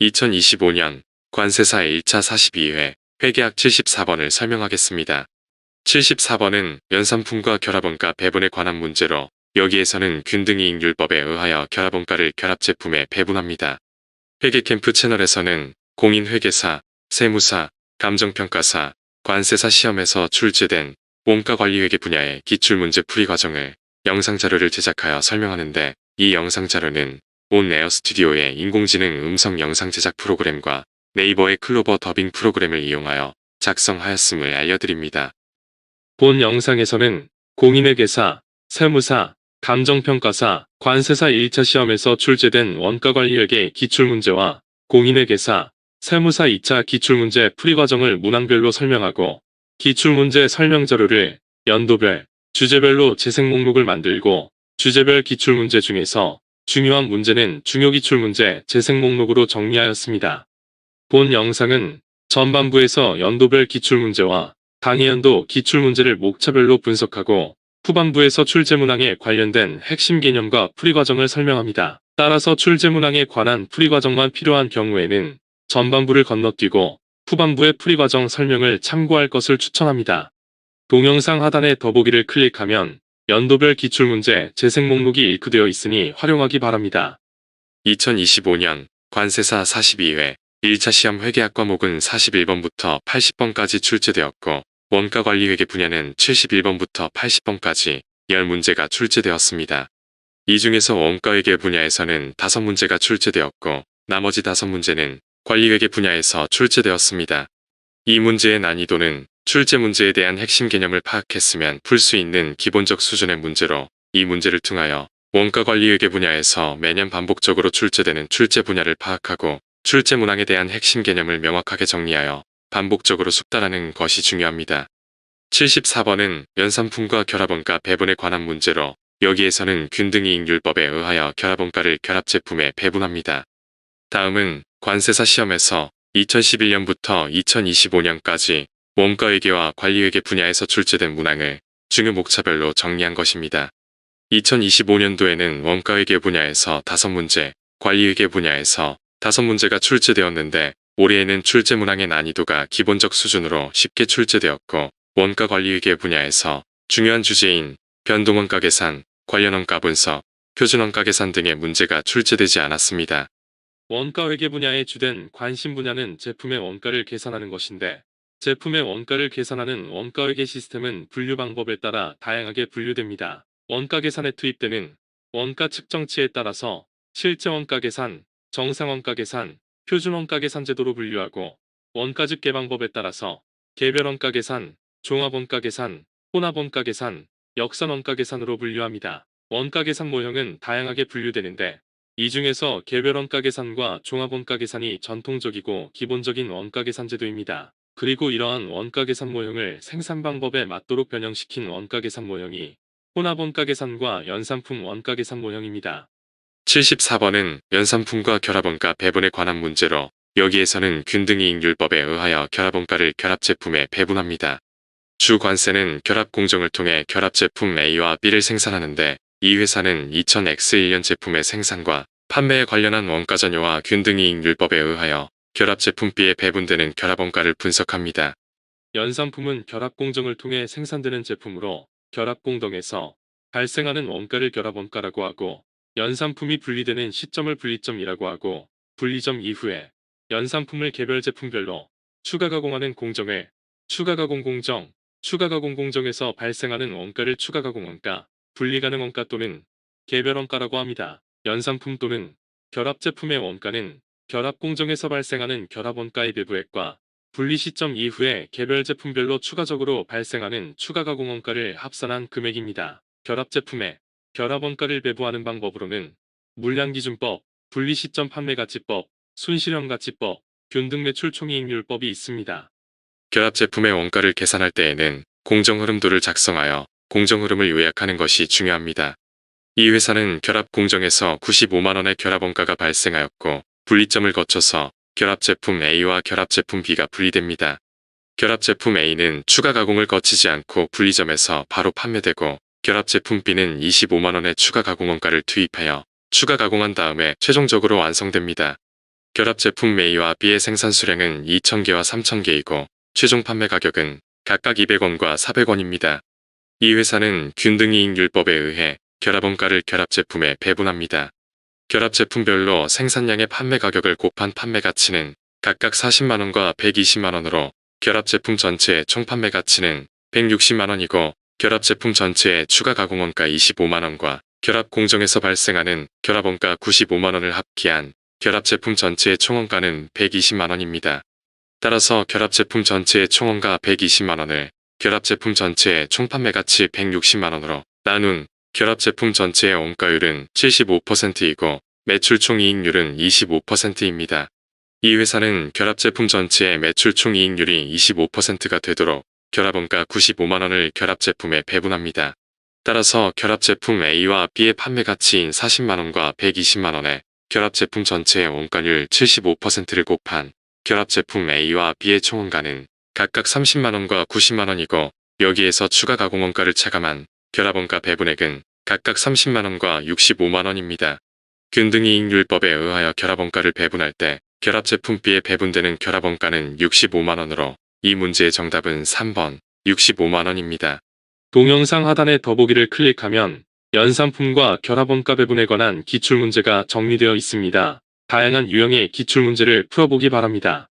2025년 관세사 1차 42회 회계학 74번을 설명하겠습니다. 74번은 연산품과 결합원가 배분에 관한 문제로 여기에서는 균등이익률법에 의하여 결합원가를 결합제품에 배분합니다. 회계캠프 채널에서는 공인회계사, 세무사, 감정평가사, 관세사 시험에서 출제된 원가관리회계 분야의 기출문제 풀이 과정을 영상자료를 제작하여 설명하는데 이 영상자료는 온 에어 스튜디오의 인공지능 음성 영상 제작 프로그램과 네이버의 클로버 더빙 프로그램을 이용하여 작성하였음을 알려드립니다. 본 영상에서는 공인회계사, 세무사, 감정평가사, 관세사 1차 시험에서 출제된 원가관리회계 기출문제와 공인회계사, 세무사 2차 기출문제 풀이 과정을 문항별로 설명하고 기출문제 설명자료를 연도별, 주제별로 재생 목록을 만들고 주제별 기출문제 중에서 중요한 문제는 중요기출 문제 재생 목록으로 정리하였습니다. 본 영상은 전반부에서 연도별 기출문제와 당해연도 기출문제를 목차별로 분석하고 후반부에서 출제문항에 관련된 핵심 개념과 풀이 과정을 설명합니다. 따라서 출제문항에 관한 풀이 과정만 필요한 경우에는 전반부를 건너뛰고 후반부의 풀이 과정 설명을 참고할 것을 추천합니다. 동영상 하단의 더보기를 클릭하면 연도별 기출문제 재생 목록이 일크되어 있으니 활용하기 바랍니다. 2025년 관세사 42회 1차 시험 회계학 과목은 41번부터 80번까지 출제되었고 원가관리 회계 분야는 71번부터 80번까지 10문제가 출제되었습니다. 이 중에서 원가회계 분야에서는 5문제가 출제되었고 나머지 5문제는 관리회계 분야에서 출제되었습니다. 이 문제의 난이도는 출제 문제에 대한 핵심 개념을 파악했으면 풀 수 있는 기본적 수준의 문제로 이 문제를 통하여 원가관리회계 분야에서 매년 반복적으로 출제되는 출제 분야를 파악하고 출제 문항에 대한 핵심 개념을 명확하게 정리하여 반복적으로 숙달하는 것이 중요합니다. 74번은 연산품과 결합원가 배분에 관한 문제로 여기에서는 균등이익률법에 의하여 결합원가를 결합제품에 배분합니다. 다음은 관세사 시험에서 2011년부터 2025년까지 원가회계와 관리회계 분야에서 출제된 문항을 중요 목차별로 정리한 것입니다. 2025년도에는 원가회계 분야에서 5문제, 관리회계 분야에서 5문제가 출제되었는데 올해에는 출제 문항의 난이도가 기본적 수준으로 쉽게 출제되었고 원가 관리회계 분야에서 중요한 주제인 변동원가 계산, 관련 원가 분석, 표준 원가 계산 등의 문제가 출제되지 않았습니다. 원가 회계 분야의 주된 관심 분야는 제품의 원가를 계산하는 것인데 제품의 원가를 계산하는 원가 회계 시스템은 분류 방법에 따라 다양하게 분류됩니다. 원가 계산에 투입되는 원가 측정치에 따라서 실제 원가 계산, 정상 원가 계산, 표준 원가 계산 제도로 분류하고 원가 집계 방법에 따라서 개별 원가 계산, 종합 원가 계산, 혼합 원가 계산, 역산 원가 계산으로 분류합니다. 원가 계산 모형은 다양하게 분류되는데 이 중에서 개별 원가 계산과 종합 원가 계산이 전통적이고 기본적인 원가 계산 제도입니다. 그리고 이러한 원가 계산 모형을 생산 방법에 맞도록 변형시킨 원가 계산 모형이 혼합 원가 계산과 연산품 원가 계산 모형입니다. 74번은 연산품과 결합원가 배분에 관한 문제로 여기에서는 균등이익률법에 의하여 결합원가를 결합제품에 배분합니다. 주 관세는 결합공정을 통해 결합제품 A와 B를 생산하는데 이 회사는 2000X1년 제품의 생산과 판매에 관련한 원가전효와 균등이익률법에 의하여 결합제품 B에 배분되는 결합원가를 분석합니다. 연산품은 결합공정을 통해 생산되는 제품으로 결합공정에서 발생하는 원가를 결합원가라고 하고 연산품이 분리되는 시점을 분리점이라고 하고 분리점 이후에 연산품을 개별 제품별로 추가 가공하는 공정을 추가 가공 공정, 추가 가공 공정에서 발생하는 원가를 추가 가공 원가, 분리 가능 원가 또는 개별 원가라고 합니다. 연산품 또는 결합 제품의 원가는 결합 공정에서 발생하는 결합 원가의 배부액과 분리 시점 이후에 개별 제품별로 추가적으로 발생하는 추가 가공 원가를 합산한 금액입니다. 결합 제품의 결합 원가를 배부하는 방법으로는 물량기준법, 분리시점 판매가치법, 순실현가치법, 균등매출총이익률법이 있습니다. 결합 제품의 원가를 계산할 때에는 공정흐름도를 작성하여 공정흐름을 요약하는 것이 중요합니다. 이 회사는 결합 공정에서 95만원의 결합 원가가 발생하였고 분리점을 거쳐서 결합 제품 A와 결합 제품 B가 분리됩니다. 결합 제품 A는 추가 가공을 거치지 않고 분리점에서 바로 판매되고 결합 제품 B는 25만원의 추가 가공 원가를 투입하여 추가 가공한 다음에 최종적으로 완성됩니다. 결합 제품 A와 B의 생산 수량은 2,000개와 3,000개이고 최종 판매 가격은 각각 200원과 400원입니다. 이 회사는 균등이익률법에 의해 결합원가를 결합 제품에 배분합니다. 결합 제품별로 생산량의 판매 가격을 곱한 판매 가치는 각각 40만원과 120만원으로 결합 제품 전체의 총 판매 가치는 160만원이고 결합 제품 전체의 추가 가공원가 25만원과 결합 공정에서 발생하는 결합원가 95만원을 합기한 결합 제품 전체의 총원가는 120만원입니다. 따라서 결합 제품 전체의 총원가 120만원을 결합 제품 전체의 총 판매 가치 160만원으로 나눈 결합 제품 전체의 원가율은 75%이고 매출 총 이익률은 25%입니다. 이 회사는 결합 제품 전체의 매출 총 이익률이 25%가 되도록 결합원가 95만원을 결합 제품에 배분합니다. 따라서 결합 제품 A와 B의 판매 가치인 40만원과 120만원에 결합 제품 전체의 원가율 75%를 곱한 결합 제품 A와 B의 총 원가는 각각 30만원과 90만원이고 여기에서 추가 가공원가를 차감한 결합원가 배분액은 각각 30만원과 65만원입니다. 균등이익률법에 의하여 결합원가를 배분할 때 결합 제품 B에 배분되는 결합원가는 65만원으로 이 문제의 정답은 3번 65만원입니다. 동영상 하단의 더보기를 클릭하면 연산품과 결합원가 배분에 관한 기출문제가 정리되어 있습니다. 다양한 유형의 기출문제를 풀어보기 바랍니다.